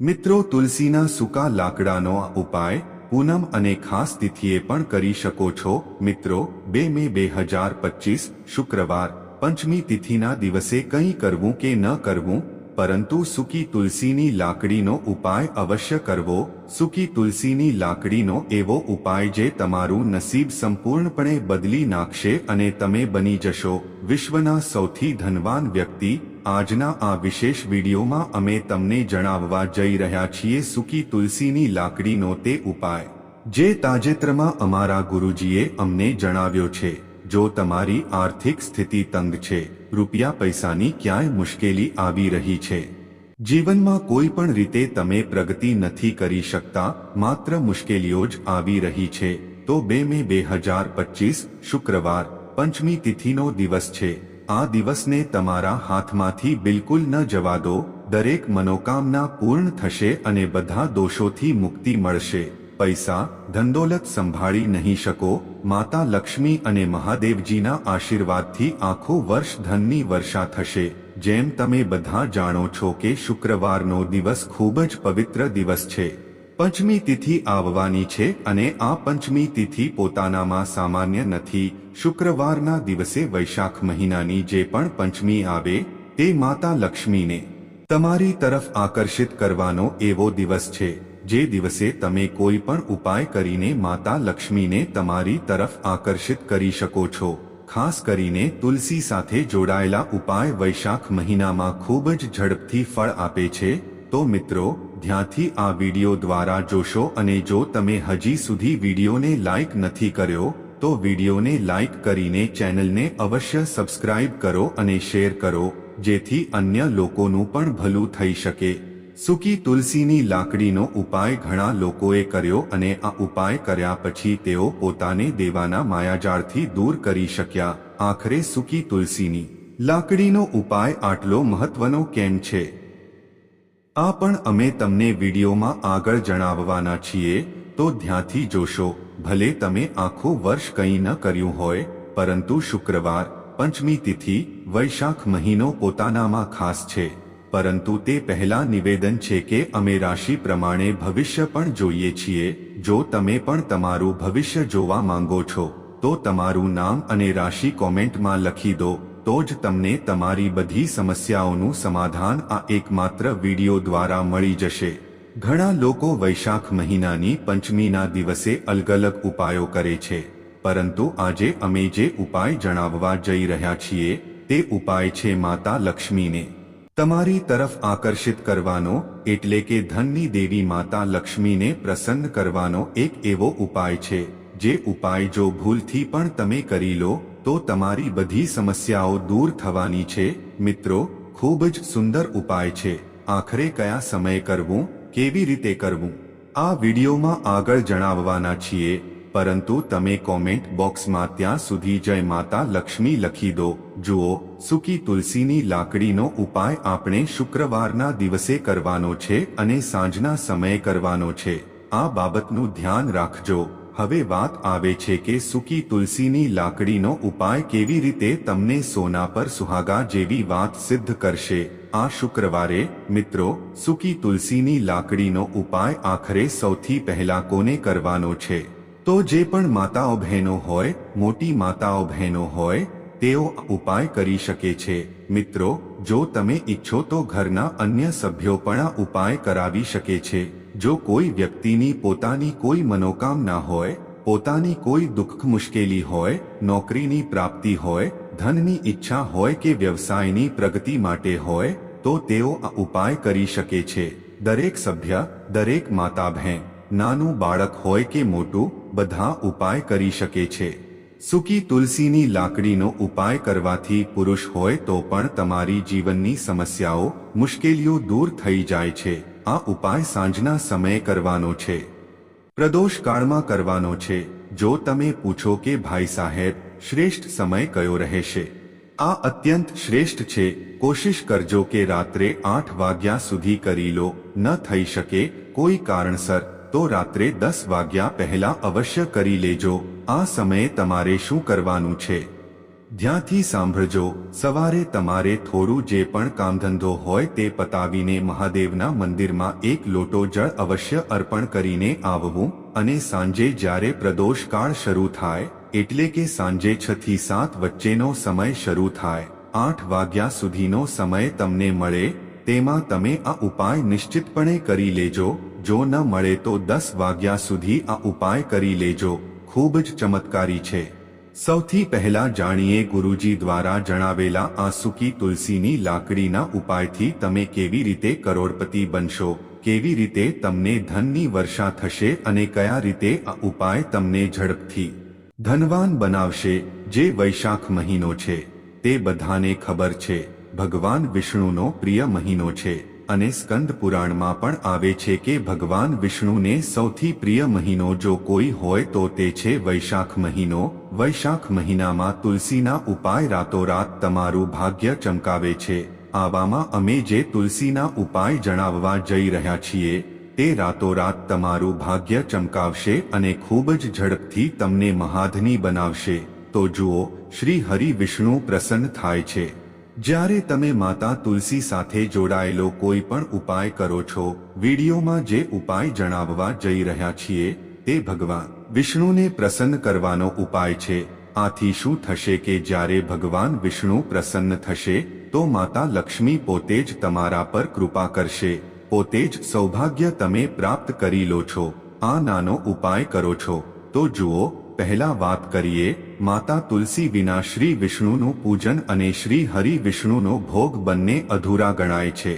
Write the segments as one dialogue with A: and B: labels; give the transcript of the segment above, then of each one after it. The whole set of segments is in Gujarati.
A: મિત્રો, તુલસીના સૂકા લાકડાનો ઉપાય પૂનમ અને ખાસ તિથિએ પણ કરી શકો છો. મિત્રો, બે મે બે હજાર પચીસ શુક્રવાર, પંચમી તિથિના દિવસે કંઈ કરવું કે ન કરવું? પરંતુ સૂકી તુલસીની લાકડીનો ઉપાય અવશ્ય કરવો. સૂકી તુલસીની લાકડીનો એવો ઉપાય જે તમારું નસીબ સંપૂર્ણપણે બદલી નાખશે અને તમે બની જશો. વિશ્વના સૌથી ધનવાન વ્યક્તિ આજના આ વિશેષ વિડીયોમાં અમે તમને જણાવવા જઈ રહ્યા છીએ સૂકી તુલસીની લાકડીનો તે ઉપાય. જે તાજેતરમાં અમારા ગુરુજીએ અમને જણાવ્યો છે, જો તમારી આર્થિક સ્થિતિ તંગ છે, રૂપિયા પૈસાની ક્યાંય મુશ્કેલી આવી રહી છે. જીવનમાં કોઈ પણ રીતે તમે પ્રગતિ નથી કરી શકતા, માત્ર મુશ્કેલીઓ જ આવી રહી છે. તો બે મે બે હજાર પચીસ શુક્રવાર, પંચમી તિથિનો દિવસ છે. આ દિવસને તમારા હાથમાંથી બિલકુલ ન જવા દો, દરેક મનોકામના પૂર્ણ થશે અને બધા દોષોથી મુક્તિ મળશે. પૈસા, ધનદોલત સંભાળી નહીં શકો, માતા લક્ષ્મી અને મહાદેવજીના આશીર્વાદથી આખું વર્ષ ધનની વર્ષા થશે. જેમ તમે બધા જાણો છો કે શુક્રવારનો દિવસ ખૂબ જ પવિત્ર દિવસ છે. પંચમી તિથિ આવવાની છે અને આ પંચમી તિથિ પોતાનામાં સામાન્ય નથી. શુક્રવારના દિવસે વૈશાખ મહિનાની જે પણ પંચમી આવે, તે માતા લક્ષ્મીને તમારી તરફ આકર્ષિત કરવાનો એવો દિવસ છે. જે દિવસે તમે કોઈ પણ ઉપાય કરીને માતા લક્ષ્મીને તમારી તરફ આકર્ષિત કરી શકો છો. ખાસ કરીને તુલસી સાથે જોડાયેલા ઉપાય વૈશાખ મહિનામાં ખૂબ જ ઝડપથી ફળ આપે છે. તો મિત્રો ધ્યાનથી આ વિડિયો દ્વારા જોશો અને જો તમે હજી સુધી વિડીયોને લાઇક નથી કર્યો, તો વિડીયોને લાઇક કરીને ચેનલને અવશ્ય સબસ્ક્રાઇબ કરો અને શેર કરો, જેથી અન્ય લોકોનું પણ ભલું થઈ શકે. સૂકી તુલસીની લાકડીનો ઉપાય ઘણા લોકોએ કર્યો અને આ ઉપાય કર્યા પછી તેઓ પોતાને દેવાના માયાજાળથી દૂર કરી શક્યા. આખરે સૂકી તુલસીની લાકડીનો ઉપાય આટલો મહત્વનો કેમ છે? આ પણ અમે તમને વિડીયોમાં આગળ જણાવવાના છીએ, તો ધ્યાનથી જોશો, ભલે તમે આખું વર્ષ કંઈ ન કર્યું હોય, પરંતુ શુક્રવાર, પંચમી તિથિ, વૈશાખ મહિનો પોતાનામાં ખાસ છે. પરંતુ તે પહેલા નિવેદન છે કે અમે રાશિ પ્રમાણે ભવિષ્ય પણ જોઈએ છીએ, જો તમે પણ તમારું ભવિષ્ય જોવા માંગો છો, તો તમારું નામ અને રાશિ કોમેન્ટમાં લખી દો. તો જ તમને તમારી બધી સમસ્યાઓનું સમાધાન આ એકમાત્ર વીડિયો દ્વારા મળી જશે. ઘણા લોકો વૈશાખ મહિનાની પંચમીના દિવસે અલગ અલગ ઉપાયો કરે છે. પરંતુ આજે અમે જે ઉપાય જણાવવા જઈ રહ્યા છીએ, તે ઉપાય છે માતા લક્ષ્મીને. તમારી તરફ આકર્ષિત કરવાનો, એટલે કે ધનની દેવી માતા લક્ષ્મીને પ્રસન્ન કરવાનો એક એવો ઉપાય છે. જે ઉપાય જો ભૂલથી પણ તમે કરી લો તો તમારી બધી સમસ્યાઓ દૂર થવાની છે. મિત્રો, ખૂબ જ સુંદર ઉપાય છે. આખરે કયા સમયે કરવું, કેવી રીતે કરવું? આ વિડીયોમાં આગળ જણાવવાના છીએ, પરંતુ તમે કોમેન્ટ બોક્સમાં ત્યાં સુધી જય માતા લક્ષ્મી લખી દો. જુઓ, સૂકી તુલસીની લાકડીનો ઉપાય આપણે શુક્રવારના દિવસે કરવાનો છે અને સાંજના સમયે કરવાનો છે. આ બાબતનું ધ્યાન રાખજો. હવે વાત આવે છે કે સૂકી તુલસીની લાકડીનો ઉપાય કેવી રીતે તમને સોના પર સુહાગા જેવી વાત સિદ્ધ કરશે? આ શુક્રવારે, મિત્રો, સૂકી તુલસીની લાકડીનો ઉપાય આખરે સૌથી પહેલા કોને કરવાનો છે? તો જે પણ માતાઓ બહેનો હોય, મોટી માતાઓ બહેનો હોય, તેઓ ઉપાય કરી શકે છે. મિત્રો, જો તમે ઈચ્છો તો ઘરના અન્ય સભ્યો પણ ઉપાય કરાવી શકે છે. જો કોઈ વ્યક્તિની પોતાની કોઈ મનોકામના હોય, પોતાની કોઈ દુઃખ મુશ્કેલી હોય, નોકરીની પ્રાપ્તિ હોય, ધનની ઈચ્છા હોય કે વ્યવસાયની પ્રગતિ માટે હોય, તો તેઓ આ ઉપાય કરી શકે છે. દરેક સભ્ય, દરેક માતા બહેન નાનું બાળક હોય કે મોટું, બધા ઉપાય કરી શકે છે. સૂકી તુલસીની લાકડીનો ઉપાય કરવાથી પુરુષ હોય તો પણ તમારી જીવનની સમસ્યાઓ, મુશ્કેલીઓ દૂર થઈ જાય છે. આ ઉપાય સાંજના સમયે કરવાનો છે. પ્રદોષકાળમાં કરવાનો છે. જો તમે પૂછો કે, ભાઈ સાહેબ, શ્રેષ્ઠ સમય કયો રહેશે? આ અત્યંત શ્રેષ્ઠ છે. કોશિશ કરજો કે રાત્રે આઠ વાગ્યા સુધી કરી લો. ન થઈ શકે કોઈ કારણસર, તો રાત્રે દસ વાગ્યા પહેલા અવશ્ય કરી લેજો. આ સમયે તમારે શું કરવાનું છે? ધ્યાનથી સાંભળજો, સવારે તમારે થોડું જે પણ કામધંધો હોય તે પતાવીને મહાદેવના મંદિરમાં એક લોટો જળ અવશ્ય અર્પણ કરીને આવવું અને સાંજે જ્યારે પ્રદોષકાળ શરૂ થાય, એટલે કે સાંજે છ થી સાત વચ્ચેનો સમય શરૂ થાય, આઠ વાગ્યા સુધીનો સમય તમને મળે, તેમાં તમે આ ઉપાય નિશ્ચિતપણે કરી લેજો, જો ન મળે તો દસ વાગ્યા સુધી આ ઉપાય કરી લેજો, ખૂબ જ ચમત્કારી છે. સૌથી પહેલા જાણીએ ગુરુજી દ્વારા જણાવેલા આ સૂકી તુલસીની લાકડીના ઉપાયથી તમે કેવી રીતે કરોડપતિ બનશો, કેવી રીતે તમને ધનની વર્ષા થશે અને કયા રીતે આ ઉપાય તમને ઝડપથી ધનવાન બનાવશે, જે વૈશાખ મહિનો છે, તે બધાને ખબર છે, ભગવાન વિષ્ણુનો પ્રિય મહિનો છે. અને સ્કંદ પુરાણમાં પણ આવે છે કે ભગવાન વિષ્ણુને સૌથી પ્રિય મહિનો જો કોઈ હોય તો તે છે વૈશાખ મહિનો. વૈશાખ મહિનામાં તુલસીના ઉપાય રાતોરાત તમારું ભાગ્ય ચમકાવે છે. આવામાં અમે જે તુલસીના ઉપાય જણાવવા જઈ રહ્યા છીએ, તે રાતોરાત તમારું ભાગ્ય ચમકાવશે અને ખૂબ જ ઝડપથી તમને મહાધની બનાવશે. તો જુઓ, શ્રી હરિ વિષ્ણુ પ્રસન્ન થાય છે. જ્યારે તમે માતા તુલસી સાથે જોડાયેલો કોઈ પણ ઉપાય કરો છો, વિડીયોમાં જે ઉપાય જણાવવા જઈ રહ્યા છીએ, તે ભગવાન વિષ્ણુને પ્રસન્ન કરવાનો ઉપાય છે. આથી શું થશે કે જ્યારે ભગવાન વિષ્ણુ પ્રસન્ન થશે, તો માતા લક્ષ્મી પોતે જ તમારા પર કૃપા કરશે. પોતે જ સૌભાગ્ય તમે પ્રાપ્ત કરી લો છો. આ નાનો ઉપાય કરો છો. તો જુઓ પહેલા વાત કરીએ, માતા તુલસી વિના શ્રી વિષ્ણુનું પૂજન અને શ્રી હરિ વિષ્ણુનો ભોગ બંને અધૂરા ગણાય છે.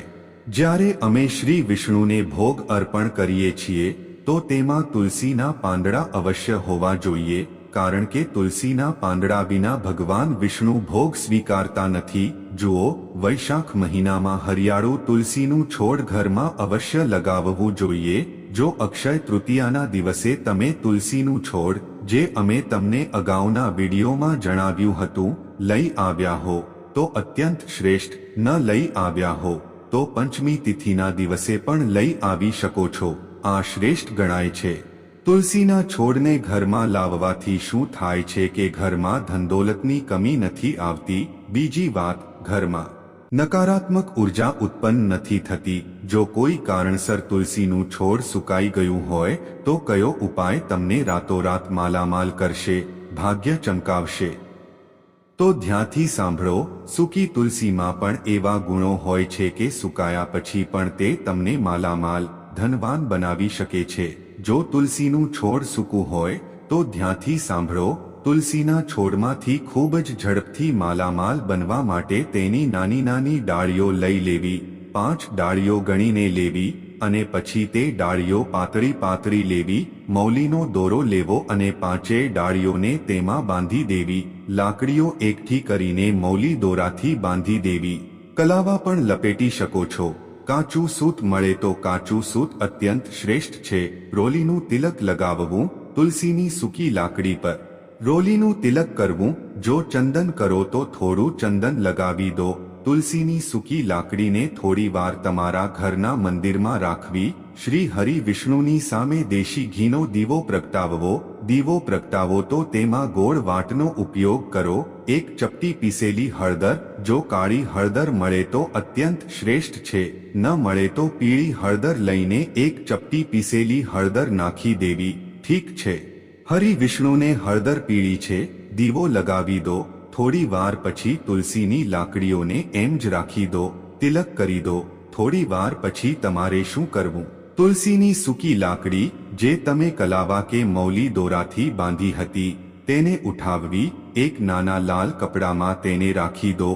A: જ્યારે અમે શ્રી વિષ્ણુને ભોગ અર્પણ કરીએ છીએ, તો તેમાં તુલસીના પાંદડા અવશ્ય હોવા જોઈએ, કારણ કે તુલસીના પાંદડા વિના ભગવાન વિષ્ણુ ભોગ સ્વીકારતા નથી. જુઓ, વૈશાખ મહિનામાં હરિયાળું તુલસીનું છોડ ઘરમાં અવશ્ય લગાવવું જોઈએ. જો અક્ષય તૃતીયાના દિવસે તમે તુલસીનું છોડ જે અમે તમને અગાઉના વિડીયોમાં જણાવ્યું હતું, લઈ આવ્યા હો. તો અત્યંત શ્રેષ્ઠ, ન લઈ આવ્યા હો. તો પંચમી તિથિના દિવસે પણ લઈ આવી શકો છો. આ શ્રેષ્ઠ ગણાય છે. તુલસીના છોડને ઘરમાં લાવવાથી શું થાય છે કે ઘરમાં ધનદોલતની કમી નથી આવતી? બીજી વાત, ઘરમાં નકારાત્મક ઊર્જા ઉત્પન્ન નથી થતી. જો કોઈ કારણસર તુલસીનું છોડ સુકાઈ ગયું હોય, તો કયો ઉપાય તમને રાતોરાત માલામાલ કરશે? ભાગ્ય ચમકાવશે. તો ધ્યાનથી સાંભળો, સૂકી તુલસીમાં પણ એવા ગુણો હોય છે કે સુકાયા પછી પણ તે તમને માલામાલ, ધનવાન બનાવી શકે છે. જો તુલસીનું છોડ સૂકું હોય, તો ધ્યાનથી સાંભળો તુલસીના છોડમાંથી ખૂબ જ ઝડપથી માલામાલ બનવા માટે તેની નાની નાની ડાળીઓ લઈ લેવી, પાંચ ડાળીઓ ગણીને લેવી અને પછી તે ડાળીઓ પાતળી પાતળી લેવી, મૌલીનો દોરો લેવો અને પાંચેય ડાળીઓને તેમાં બાંધી દેવી, લાકડીઓ એકઠી કરીને મૌલી દોરાથી બાંધી દેવી. કલાવા પણ લપેટી શકો છો. કાચું સૂત મળે તો કાચું સૂત અત્યંત શ્રેષ્ઠ છે. રોલીનું તિલક લગાવવું, તુલસીની સૂકી લાકડી પર. રોલીનું તિલક કરવું, જો ચંદન કરો તો થોડું ચંદન લગાવી દો. તુલસીની સૂકી લાકડીને થોડી વાર તમારા ઘરના મંદિરમાં રાખવી. શ્રી હરિ વિષ્ણુની સામે દેશી ઘીનો દીવો પ્રગટાવવો. દીવો પ્રગટાવો તો તેમાં ગોળ વાટનો ઉપયોગ કરો. એક ચપટી પીસેલી હળદર, જો કાળી હળદર મળે તો અત્યંત શ્રેષ્ઠ છે. ન મળે તો પીળી હળદર લઈને એક ચપટી પીસેલી હળદર નાખી દેવી. ઠીક છે. હરિ વિષ્ણુને હળદર પીળી છે, દીવો લગાવી દો, થોડી વાર પછી તુલસીની લાકડીઓને એમ જ રાખી દો, તિલક કરી દો, થોડી વાર પછી તમારે શું કરવું? તુલસીની સૂકી લાકડી, જે તમે કલાવા કે મૌલી દોરાથી બાંધી હતી, તેને ઉઠાવવી, એક નાના લાલ કપડામાં તેને રાખી દો.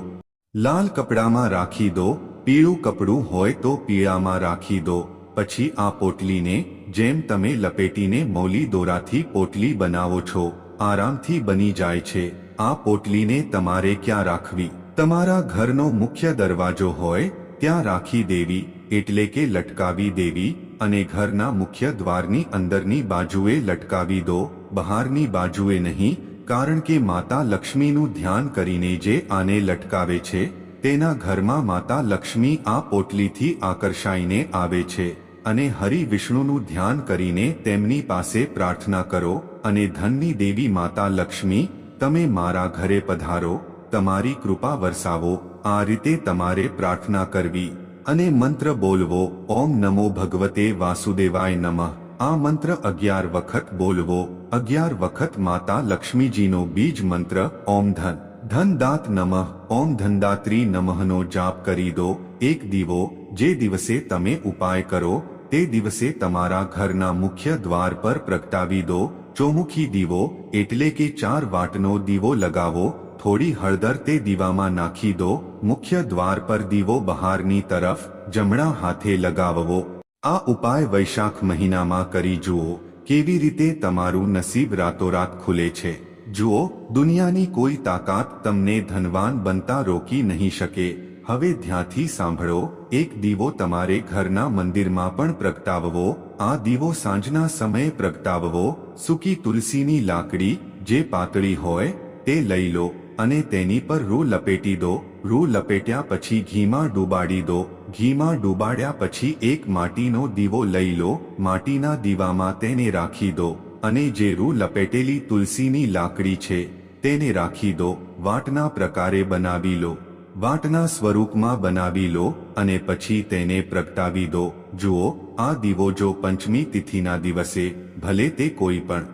A: લાલ કપડામાં રાખી દો, પીળું કપડું હોય તો પીળામાં રાખી દો, પછી આ પોટલીને જેમ તમે લપેટીને મૌલી દોરાથી પોટલી બનાવો છો, આરામથી બની જાય છે. આ પોટલીને તમારે ક્યાં રાખવી? તમારા ઘરનો મુખ્ય દરવાજો હોય, ત્યાં રાખી દેવી, એટલે કે લટકાવી દેવી, અને ઘરના મુખ્ય દ્વારની અંદરની બાજુએ લટકાવી દો, બહારની બાજુએ નહીં, કારણ કે માતા લક્ષ્મીનું ધ્યાન કરીને જે આને લટકાવે છે, તેના ઘરમાં માતા લક્ષ્મી આ પોટલીથી આકર્ષાઈને આવે છે. અને હરિ વિષ્ણુનું ધ્યાન કરીને તેમની પાસે પ્રાર્થના કરો અને ધનની દેવી માતા લક્ષ્મી, તમે મારા ઘરે પધારો, તમારી કૃપા વરસાવો, આ રીતે તમારે પ્રાર્થના કરવી. અને મંત્ર બોલવો, ઓમ નમો ભગવતે વાસુદેવાય નમઃ. આ મંત્ર અગિયાર વખત બોલવો, અગિયાર વખત માતા લક્ષ્મીજીનો બીજ મંત્ર, ઓમ ધન. ધન દાત નમઃ, ઓમ ધનદાત્રી નમઃનો જાપ કરી દો, એક દીવો, જે દિવસે તમે ઉપાય કરો તે દિવસે તમારા ઘરના મુખ્ય દ્વાર પર પ્રગટાવી દો, ચોમુખી દીવો, એટલે કે ચાર વાટનો દીવો લગાવો, થોડી હળદર તે દીવામાં નાખી દો, મુખ્ય દ્વાર પર દીવો બહારની તરફ, જમણા હાથે લગાવવો. આ ઉપાય વૈશાખ મહિનામાં કરી જુઓ, કેવી રીતે તમારું નસીબ રાતોરાત ખુલે છે. જુઓ, દુનિયાની કોઈ તાકાત તમને ધનવાન બનતા રોકી નહીં શકે. હવે ધ્યાનથી સાંભળો, એક દીવો તમારે ઘરના મંદિરમાં પણ પ્રગટાવવો, આ દીવો સાંજના સમયે પ્રગટાવવો, સૂકી તુલસીની લાકડી, જે પાતળી હોય, તે લઈ લો, અને તેની પર રૂ લપેટી દો, રૂ લપેટ્યા પછી ઘીમાં ડૂબાડી દો, ઘીમાં ડૂબાડ્યા પછી એક માટીનો દીવો લઈ લો, માટીના દીવામાં તેને રાખી દો, અને જે રૂ લપેટેલી તુલસીની લાકડી છે, તેને રાખી દો, વાટના પ્રકારે બનાવી લો. વાટના સ્વરૂપમાં બનાવી લો અને પછી તેને પ્રગટાવી દો. જુઓ, આ દીવો જો પંચમી તિથિના દિવસે, ભલે તે કોઈ પણ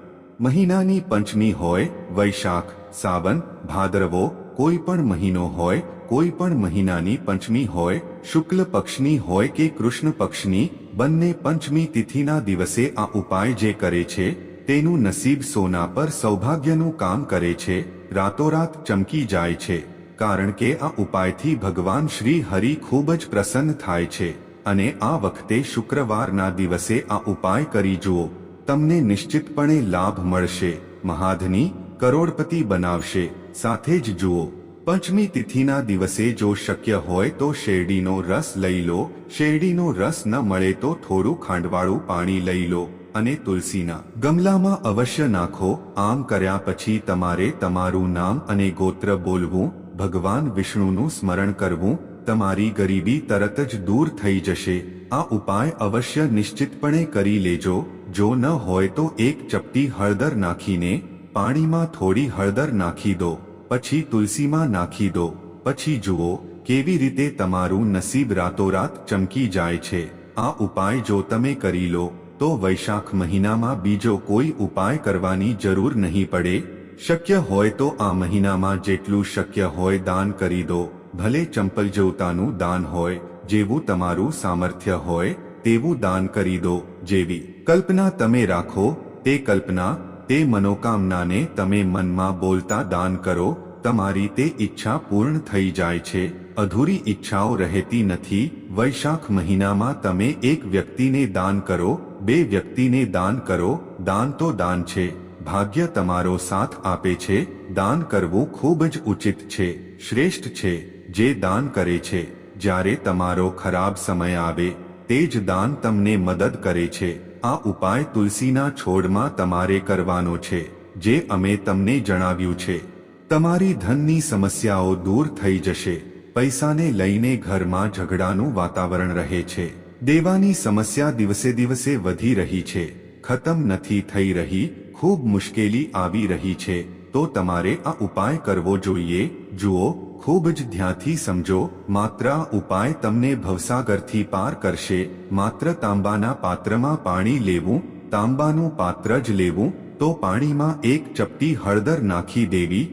A: મહિનાની પંચમી હોય, વૈશાખ, સાવન, ભાદરવો, કોઈ પણ મહિનો હોય, કોઈ પણ મહિનાની પંચમી હોય, શુક્લ પક્ષની હોય કે કૃષ્ણ પક્ષની, બંને પંચમી તિથિના દિવસે આ ઉપાય જે કરે છે, તેનું નસીબ સોના પર સૌભાગ્યનું કામ કરે છે, રાતોરાત ચમકી જાય છે. કારણ કે આ ઉપાયથી ભગવાન શ્રી હરિ ખૂબ જ પ્રસન્ન થાય છે. અને આ વખતે શુક્રવારના દિવસે આ ઉપાય કરી જુઓ. તમને નિશ્ચિતપણે લાભ મળશે. મહાધની કરોડપતિ બનાવશે. સાથે જ જુઓ. પંચમી તિથિના દિવસે જો શક્ય હોય તો શેરડીનો રસ લઈ લો. શેરડીનો રસ ન મળે તો થોડું ખાંડવાળું પાણી લઈ લો. અને તુલસીના ગમલામાં અવશ્ય નાખો. આમ કર્યા પછી તમારે તમારું નામ અને ગોત્ર બોલવું ભગવાન વિષ્ણુનું સ્મરણ કરવું તમારી ગરીબી તરત જ દૂર થઈ જશે. આ ઉપાય અવશ્ય નિશ્ચિતપણે કરી લેજો. જો ન હોય તો એક ચપટી હળદર નાખીને પાણીમાં થોડી હળદર નાખી દો. પછી તુલસીમાં નાખી દો. પછી જુઓ કેવી રીતે તમારું નસીબ રાતોરાત ચમકી જાય છે. આ ઉપાય જો તમે કરી લો, તો વૈશાખ મહિનામાં બીજો કોઈ ઉપાય કરવાની જરૂર નહીં પડે. શક્ય હોય તો આ મહિનામાં જેટલું શક્ય હોય દાન કરી દો. ભલે ચંપલ જેવતાનું દાન હોય, જેવું તમારું સામર્થ્ય હોય, તેવું દાન કરી દો. જેવી કલ્પના તમે રાખો, તે કલ્પના, તે મનોકામનાને તમે મનમાં બોલતા દાન કરો, તમારી તે ઈચ્છા પૂર્ણ થઈ જાય છે. અધૂરી ઈચ્છાઓ રહેતી નથી. વૈશાખ મહિનામાં તમે એક વ્યક્તિને દાન કરો, બે વ્યક્તિને દાન કરો, દાન તો દાન છે. ભાગ્ય તમારો સાથ આપે છે, દાન કરવું ખૂબ જ ઉચિત છે, શ્રેષ્ઠ છે, જે દાન કરે છે. જ્યારે તમારો ખરાબ સમય આવે, તે જ દાન તમને મદદ કરે છે. આ ઉપાય તુલસીના છોડમાં તમારે કરવાનો છે, જે અમે તમને જણાવ્યું છે. તમારી ધનની સમસ્યાઓ દૂર થઈ જશે. પૈસાને લઈને ઘરમાં ઝઘડાનું વાતાવરણ રહે છે. દેવાની સમસ્યા દિવસે દિવસે વધી રહી છે. ખતમ નથી થઈ રહી ખૂબ મુશ્કેલી આવી રહી છે, તો તમારે આ ઉપાય કરવો જોઈએ. જુઓ, ખૂબ જ ધ્યાનથી સમજો, માત્ર આ ઉપાય તમને ભવસાગરથી પાર કરશે. માત્ર તાંબાના પાત્રમાં પાણી લેવું, તાંબાનું પાત્ર જ લેવું, તો પાણીમાં એક ચપટી હળદર નાખી દેવી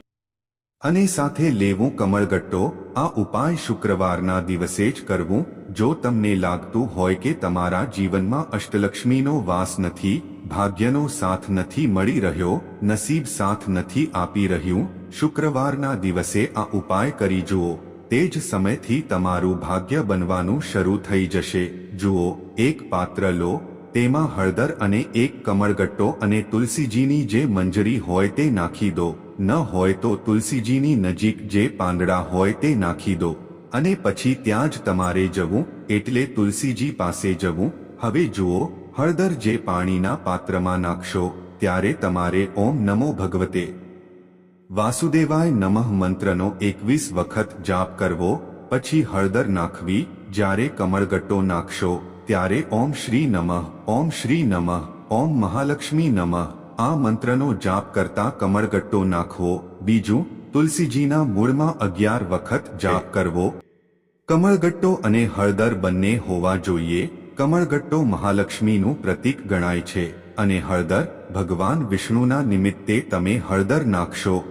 A: અને સાથે લેવું કમળગટ્ટો. આ ઉપાય શુક્રવારના દિવસે જ કરવું. જો તમને લાગતું હોય કે તમારા જીવનમાં અષ્ટલક્ષ્મીનો વાસ નથી ભાગ્યનો સાથ નથી મળી રહ્યો, નસીબ સાથ નથી આપી રહ્યું, શુક્રવારના દિવસે આ ઉપાય કરી જુઓ. તે જ સમયથી તમારું ભાગ્ય બનવાનું શરૂ થઈ જશે. જુઓ, એક પાત્ર લો, તેમાં હળદર અને એક કમળગટ્ટો અને તુલસીજીની જે મંજરી હોય તે નાખી દો. ન હોય તો તુલસીજીની નજીક જે પાંદડા હોય તે નાખી દો. અને પછી ત્યાં જ તમારે જવું, એટલે તુલસીજી પાસે જવું. હવે જુઓ હળદર જે પાણીના પાત્રમાં નાખશો, ત્યારે તમારે ઓમ નમો ભગવતે. વાસુદેવાય નમઃ મંત્રનો એકવીસ વખત જાપ કરવો, પછી હળદર નાખવી, જ્યારે કમળગટ્ટો નાખશો, ત્યારે ઓમ શ્રી નમઃ, ઓમ શ્રી નમઃ, ઓમ મહાલક્ષ્મી નમઃ, આ મંત્રનો જાપ કરતા કમળગટ્ટો નાખવો, બીજું, તુલસીજીના મૂળમાં અગિયાર વખત જાપ કરવો. કમળગટ્ટો અને હળદર બંને હોવા જોઈએ કમળગટ્ટો મહાલક્ષ્મીનું પ્રતીક ગણાય છે અને હળદર ભગવાન વિષ્ણુના નિમિત્તે તમે હળદર નાખશો.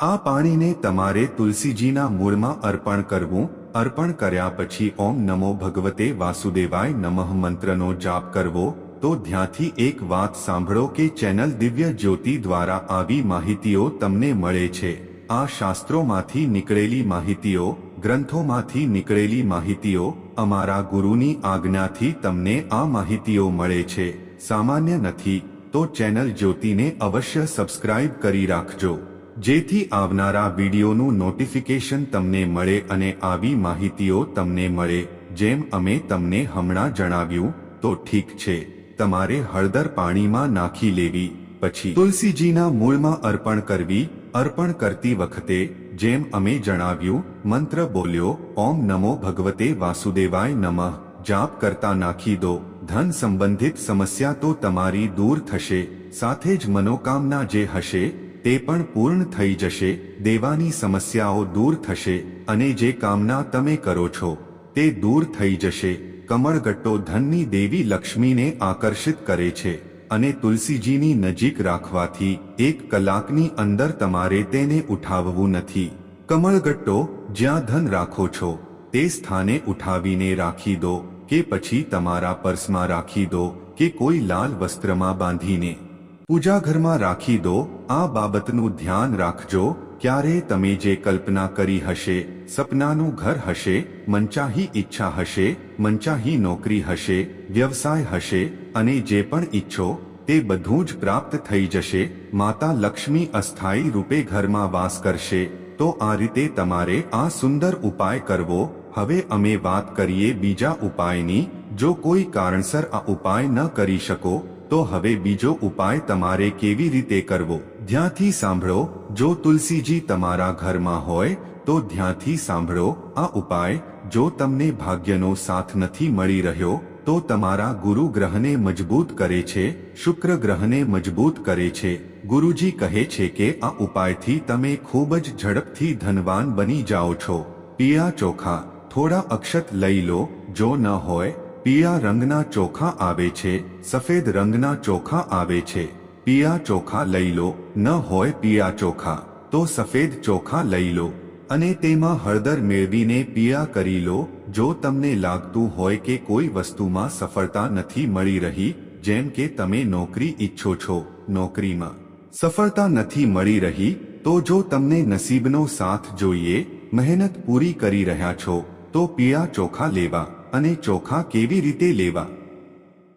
A: આ પાણીને તમારે તુલસીજીના મૂળમાં અર્પણ કરવું, અર્પણ કર્યા પછી ઓમ નમો ભગવતે વાસુદેવાય નમઃ મંત્રનો જાપ કરવો, તો ધ્યાંથી એક વાત સાંભળો કે ચેનલ દિવ્ય જ્યોતિ દ્વારા આવી માહિતીઓ તમને મળે છે. આ શાસ્ત્રોમાંથી નીકળેલી માહિતીઓ ગ્રંથોમાંથી નીકળેલી માહિતીઓ અમારા ગુરુની આજ્ઞાથી તમને આ માહિતીઓ મળે છે. સામાન્ય નથી, તો ચેનલ જ્યોતિને અવશ્ય સબસ્ક્રાઇબ કરી રાખજો. જેથી આવનારા વિડીયોનું નોટિફિકેશન તમને મળે અને આવી માહિતીઓ તમને મળે. જેમ અમે તમને હમણાં જણાવ્યું, તો ઠીક છે. તમારે હળદર પાણીમાં નાખી લેવી. પછી તુલસીજીના મૂળમાં અર્પણ કરવી, અર્પણ કરતી વખતે જેમ અમે જણાવ્યું, મંત્ર બોલ્યો, ઓમ નમો ભગવતે વાસુદેવાય નમઃ. જાપ કરતા નાખી દો. ધન સંબંધિત સમસ્યા તો તમારી દૂર થશે. સાથે જ મનોકામના જે હશે, તે પણ પૂર્ણ થઈ જશે. દેવાની સમસ્યાઓ દૂર થશે અને જે કામના તમે કરો છો, તે દૂર થઈ જશે. કમળગટ્ટો ધનની દેવી લક્ષ્મીને આકર્ષિત કરે છે. અને તુલસીજીની નજીક રાખવાથી એક કલાકની અંદર તમારે તેને ઉઠાવવું નથી. કમળગટ્ટો જ્યાં ધન રાખો છો, તે સ્થાને ઉઠાવીને રાખી દો કે પછી તમારા પર્સમાં રાખી દો કે કોઈ લાલ વસ્ત્રમાં બાંધીને. પૂજા ઘરમાં રાખી દો, આ બાબતનું ધ્યાન રાખજો ક્યારે તમે જે કલ્પના કરી હશે, સપનાનું ઘર હશે, મનચાહી ઈચ્છા હશે, મનચાહી નોકરી હશે, વ્યવસાય હશે અને જે પણ ઈચ્છો, તે બધું જ પ્રાપ્ત થઈ જશે, માતા લક્ષ્મી અસ્થાયી રૂપે ઘરમાં વાસ કરશે, તો આ રીતે તમારે આ સુંદર ઉપાય કરવો, હવે અમે વાત કરીએ બીજા ઉપાયની, જો કોઈ કારણસર આ ઉપાય ન કરી શકો, તો હવે બીજો ઉપાય તમારે કેવી રીતે કરવો? ધ્યાનથી સાંભળો, જો તુલસીજી તમારા ઘરમાં હોય, તો ધ્યાંથી સાંભળો, આ ઉપાય, જો તમને ભાગ્યનો સાથ નથી મળી રહ્યો, તો તમારા ગુરુ ગ્રહને મજબૂત કરે છે, શુક્ર ગ્રહને મજબૂત કરે છે. ગુરુજી કહે છે કે, આ ઉપાયથી તમે ખૂબ જ ઝડપથી ધનવાન બની જાઓ છો. પિયા ચોખા, થોડા અક્ષત લઈ લો, જો ન હોય, પીળા રંગના ચોખા આવે છે, સફેદ રંગના ચોખા આવે છે. પીળા ચોખા લઈ લો, ન હોય પિયા ચોખા, તો સફેદ ચોખા લઈ લો, અને તેમાં હળદર મેળવીને પિયા કરી લો, જો તમને લાગતું હોય કે કોઈ વસ્તુમાં સફળતા નથી મળી રહી, જેમ કે તમે નોકરી ઈચ્છો છો, નોકરીમાં સફળતા નથી મળી રહી, તો જો તમને નસીબનો સાથ જોઈએ, મહેનત પૂરી કરી રહ્યા છો, તો પિયા ચોખા લેવા, અને ચોખા કેવી રીતે લેવા?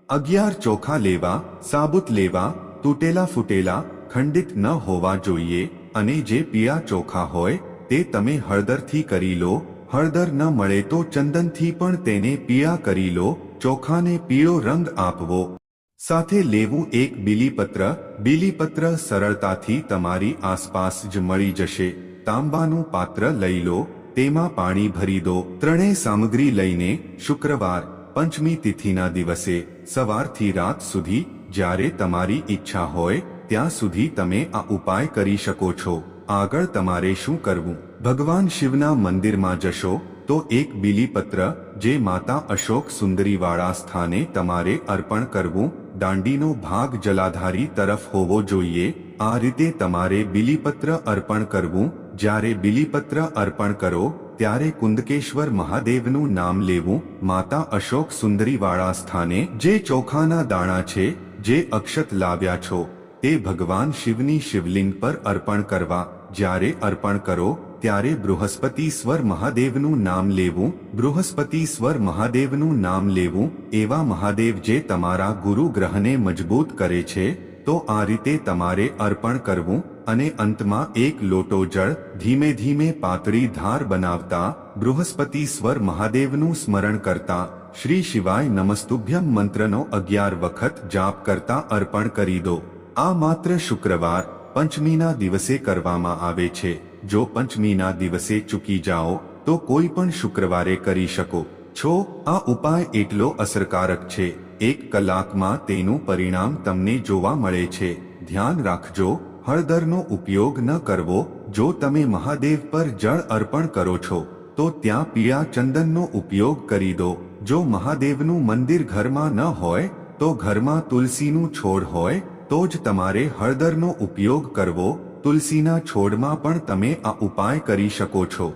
A: અગિયાર ચોખા લેવા, સાબુત લેવા તૂટેલા ફૂટેલા, ખંડિત ન હોવા જોઈએ અને જે પીયા ચોખા હોય, તે તમે હળદરથી કરી લો. હળદર ન મળે તો ચંદનથી પણ તેને પીયા કરી લો. ચોખાને પીળો રંગ આપવો. સાથે લેવું એક બીલીપત્ર. બીલીપત્ર સરળતાથી તમારી આસપાસ જ મળી જશે. તાંબાનું પાત્ર લઈ લો. તેમાં પાણી ભરી દો. ત્રણેય સામગ્રી લઈને શુક્રવાર, પંચમી તિથિના દિવસે, સવારથી રાત સુધી જ્યારે તમારી ઈચ્છા હોય, ત્યાં સુધી તમે આ ઉપાય કરી શકો છો. આગળ તમારે શું કરવું? ભગવાન શિવના મંદિરમાં જશો, તો એક બિલીપત્ર, જે માતા અશોક સુંદરીવાળા સ્થાને તમારે અર્પણ કરવું, દાંડીનો ભાગ જલાધારી તરફ હોવો જોઈએ. આ રીતે તમારે બિલીપત્ર અર્પણ કરવું. જ્યારે બિલીપત્ર અર્પણ કરો, ત્યારે કુંદકેશ્વર મહાદેવનું નામ લેવું. માતા અશોક સુંદરીવાળા સ્થાને જે ચોખાના દાણા છે જે અક્ષત લાવ્યા છો તે ભગવાન શિવની શિવલિંગ પર અર્પણ કરવા. જ્યારે અર્પણ કરો, ત્યારે બૃહસ્પતિ સ્વર મહાદેવનું નામ લેવું, બૃહસ્પતિ સ્વર મહાદેવનું નામ લેવું, એવા મહાદેવ જે તમારા ગુરુ ગ્રહને મજબૂત કરે છે, તો આ રીતે તમારે અર્પણ કરવું અને અંતમાં એક લોટો જળ ધીમે ધીમે પાતળી ધાર બનાવતા, બૃહસ્પતિ સ્વર મહાદેવનું સ્મરણ કરતા શ્રી શિવાય નમસ્તુભ્યમ મંત્રનો અગિયાર વખત જાપ કરતા અર્પણ કરી દો. આ માત્ર શુક્રવાર, પંચમીના દિવસે કરવામાં આવે છે. જો પંચમીના દિવસે ચૂકી જાઓ, તો કોઈ પણ શુક્રવારે કરી શકો. છો, આ ઉપાય એટલો અસરકારક છે. એક કલાકમાં તેનું પરિણામ તમને જોવા મળે છે. ધ્યાન રાખજો, હળદરનો ઉપયોગ ન કરવો. જો તમે મહાદેવ પર જળ અર્પણ કરો છો, તો ત્યાં પીળા ચંદનનો ઉપયોગ કરી દો. જો મહાદેવનું મંદિર ઘરમાં ન હોય, તો ઘરમાં તુલસીનું છોડ હોય, તો જ તમારે હળદરનો ઉપયોગ કરવો, તુલસીના છોડમાં પણ તમે આ ઉપાય કરી શકો છો.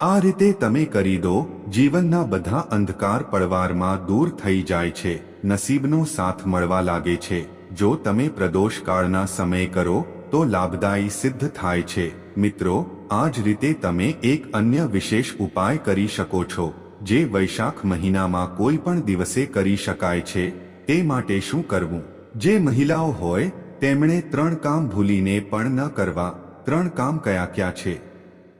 A: આ રીતે તમે કરી દો, જીવનના બધા અંધકાર પડવારમાં દૂર થઈ જાય છે, નસીબનો સાથ મળવા લાગે છે. જો તમે પ્રદોષકાળના સમય કરો, તો લાભદાયી સિદ્ધ થાય છે. મિત્રો, આ જ રીતે તમે એક અન્ય વિશેષ ઉપાય કરી શકો છો. જે વૈશાખ મહિનામાં કોઈ પણ દિવસે કરી શકાય છે, તે માટે શું કરવું? જે મહિલાઓ હોય, તેમણે ત્રણ કામ ભૂલીને પણ ન કરવા. ત્રણ કામ કયા કયા છે?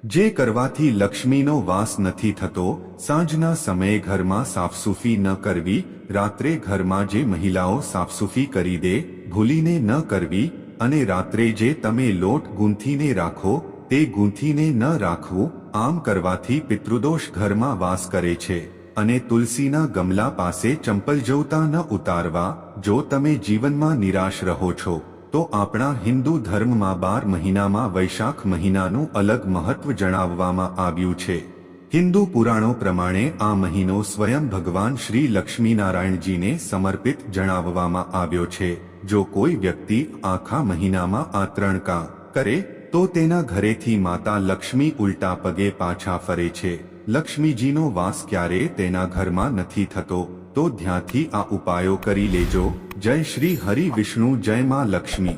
A: જે કરવાથી લક્ષ્મીનો વાસ નથી થતો, સાંજના સમયે ઘરમાં સાફસૂફી ન કરવી, રાત્રે ઘરમાં જે મહિલાઓ સાફસૂફી કરી દે, ભૂલીને ન કરવી, અને રાત્રે જે તમે લોટ ગૂંથીને રાખો, તે ગૂંથીને ન રાખવું આમ કરવાથી પિતૃદોષ ઘરમાં વાસ કરે છે અને તુલસીના ગમલા પાસે ચંપલ જોતા ન ઉતારવા, જો તમે જીવનમાં નિરાશ રહો છો, તો આપણા હિન્દુ ધર્મમાં બાર મહિનામાં વૈશાખ મહિનાનું અલગ મહત્વ જણાવવામાં આવ્યું છે. હિન્દુ પુરાણો પ્રમાણે આ મહિનો સ્વયં ભગવાન શ્રી લક્ષ્મીનારાયણજીને સમર્પિત જણાવવામાં આવ્યો છે. જો કોઈ વ્યક્તિ આખા મહિનામાં આ ત્રણ કામ કરે તો તેના ઘરેથી માતા લક્ષ્મી ઉલટા પગે પાછા ફરે છે. લક્ષ્મીજીનો વાસ ક્યારે તેના ઘરમાં નથી થતો. તો ધ્યાનથી આ ઉપાયો કરી લેજો. જય શ્રી હરિ વિષ્ણુ, જય માં લક્ષ્મી.